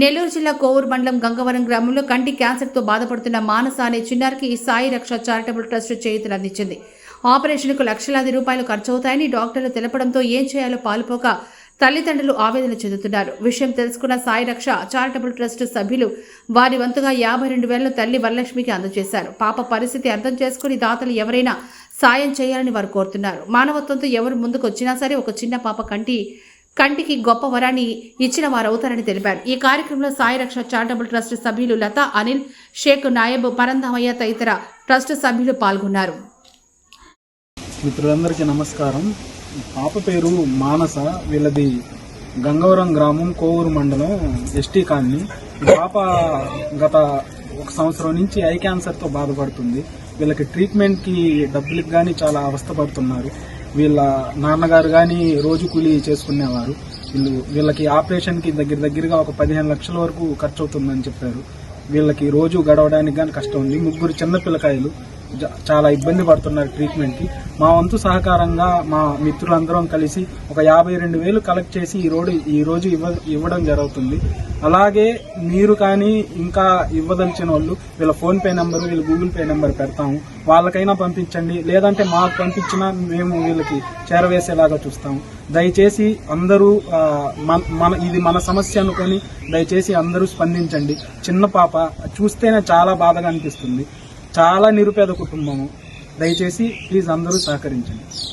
నెల్లూరు జిల్లా కోవూరు మండలం గంగవరం గ్రామంలో కంటి క్యాన్సర్తో బాధపడుతున్న మానస అనే చిన్నారికి ఈ సాయి రక్ష చారిటబుల్ ట్రస్ట్ చేతులు అందించింది. ఆపరేషన్కు లక్షలాది రూపాయలు ఖర్చవుతాయని డాక్టర్లు తెలపడంతో ఏం చేయాలో పాలుపోక తల్లిదండ్రులు ఆవేదన చెందుతున్నారు. విషయం తెలుసుకున్న సాయి రక్ష చారిటబుల్ ట్రస్ట్ సభ్యులు వారి వంతుగా యాభై రెండు వేలను తల్లి వరలక్ష్మికి అందజేశారు. పాప పరిస్థితి అర్థం చేసుకుని దాతలు ఎవరైనా సాయం చేయాలని వారు కోరుతున్నారు. మానవత్వంతో ఎవరు ముందుకు వచ్చినా సరే ఒక చిన్న పాప కంటి కంటికి గొప్ప వరాన్ని ఇచ్చిన వారవుతారని తెలిపారు. ఈ కార్యక్రమంలో సాయి రక్ష చారిటబుల్ ట్రస్ట్ సభ్యులు లత అనిల్ షేక్ నాయబ్ పరంధామయ్య తదితర ట్రస్ట్ సభ్యులు పాల్గొన్నారు. మిత్రులందరికీ నమస్కారం. పాప పేరు మానస వీళ్ళది గంగవరం గ్రామం కోవూరు మండలం ఎస్టీ కాలనీ. పాప గత ఒక సంవత్సరం నుంచి ఐ క్యాన్సర్తో బాధపడుతుంది. వీళ్ళకి ట్రీట్మెంట్కి డబ్బులకు కానీ చాలా అవస్థపడుతున్నారు. వీళ్ళ నాన్నగారు కానీ రోజు కూలి చేసుకునేవారు. వీళ్ళు వీళ్ళకి ఆపరేషన్కి దగ్గర దగ్గరగా ఒక పదిహేను లక్షల వరకు ఖర్చు అవుతుందని చెప్పారు. వీళ్ళకి రోజు గడవడానికి కానీ కష్టం ఉంది. ముగ్గురు చిన్న పిల్లకాయలు. చాలా ఇబ్బంది పడుతున్నారు ట్రీట్మెంట్కి మా వంతు సహకారంగా మా మిత్రులందరం కలిసి ఒక యాభై రెండు వేలు కలెక్ట్ చేసి ఈ రోడ్డు ఈ రోజు ఇవ్వ ఇవ్వడం జరుగుతుంది. అలాగే మీరు కానీ ఇంకా ఇవ్వదలిచిన వాళ్ళు వీళ్ళ ఫోన్ పే నెంబర్ వీళ్ళ గూగుల్ పే నెంబర్ పెడతాము. వాళ్ళకైనా పంపించండి. లేదంటే మాకు పంపించినా మేము వీళ్ళకి చేరవేసేలాగా చూస్తాము. దయచేసి అందరూ మన- మన ఇది మన సమస్య అనుకొని దయచేసి అందరూ స్పందించండి. చిన్న పాప చూస్తేనే చాలా బాధగా అనిపిస్తుంది. చాలా నిరుపేద కుటుంబము. దయచేసి ప్లీజ్ అందరూ సహకరించండి.